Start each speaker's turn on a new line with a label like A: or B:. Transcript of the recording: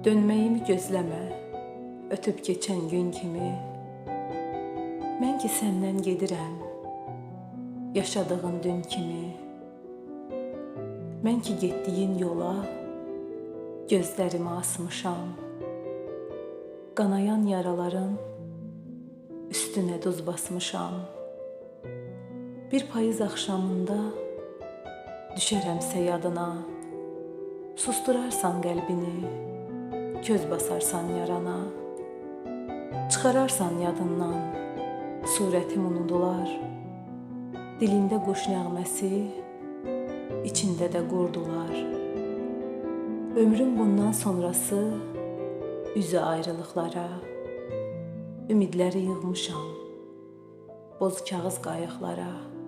A: Dönməyimi gözləmə, ötüb keçən gün kimi. Mən ki səndən gedirəm, yaşadığın dün kimi. Mən ki getdiyin yola gözlərimi asmışam. Qanayan yaraların üstünə duz basmışam. Bir payız axşamında düşərəmsə yadına, susturarsan qəlbini, köz basarsan yarana. Çıxararsan yadından, surətim unudular. Dilində quş nəğməsi, içində də qurdular. Ömrüm bundan sonrası üzü ayrılıqlara, ümidləri yığmışam boz kağız qayıqlara.